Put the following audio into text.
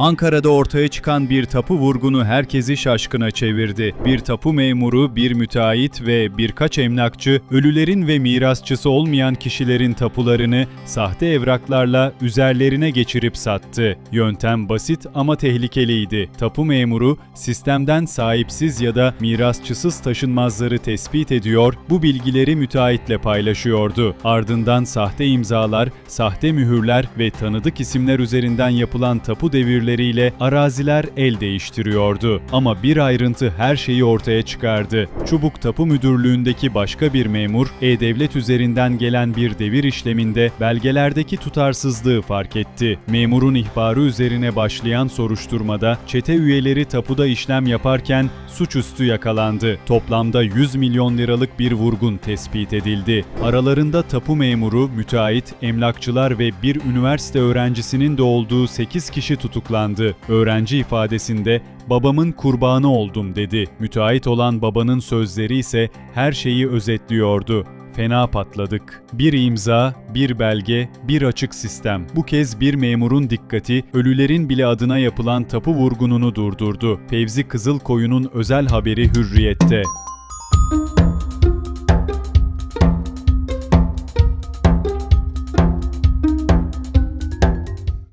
Ankara'da ortaya çıkan bir tapu vurgunu herkesi şaşkına çevirdi. Bir tapu memuru, bir müteahhit ve birkaç emlakçı ölülerin ve mirasçısı olmayan kişilerin tapularını sahte evraklarla üzerlerine geçirip sattı. Yöntem basit ama tehlikeliydi. Tapu memuru sistemden sahipsiz ya da mirasçısız taşınmazları tespit ediyor, bu bilgileri müteahhitle paylaşıyordu. Ardından sahte imzalar, sahte mühürler ve tanıdık isimler üzerinden yapılan tapu devirleriyle araziler el değiştiriyordu. Ama bir ayrıntı her şeyi ortaya çıkardı. Çubuk Tapu Müdürlüğü'ndeki başka bir memur, E-Devlet üzerinden gelen bir devir işleminde belgelerdeki tutarsızlığı fark etti. Memurun ihbarı üzerine başlayan soruşturmada çete üyeleri tapuda işlem yaparken suçüstü yakalandı. Toplamda 100 milyon liralık bir vurgun tespit edildi. Aralarında tapu memuru, müteahhit, emlakçılar ve bir üniversite öğrencisinin de olduğu 8 kişi tutuklandı. Öğrenci ifadesinde babamın kurbanı oldum dedi. Müteahhit olan babanın sözleri ise her şeyi özetliyordu. Fena patladık. Bir imza, bir belge, bir açık sistem. Bu kez bir memurun dikkati ölülerin bile adına yapılan tapu vurgununu durdurdu. Fevzi Kızılkoyun'un özel haberi Hürriyet'te.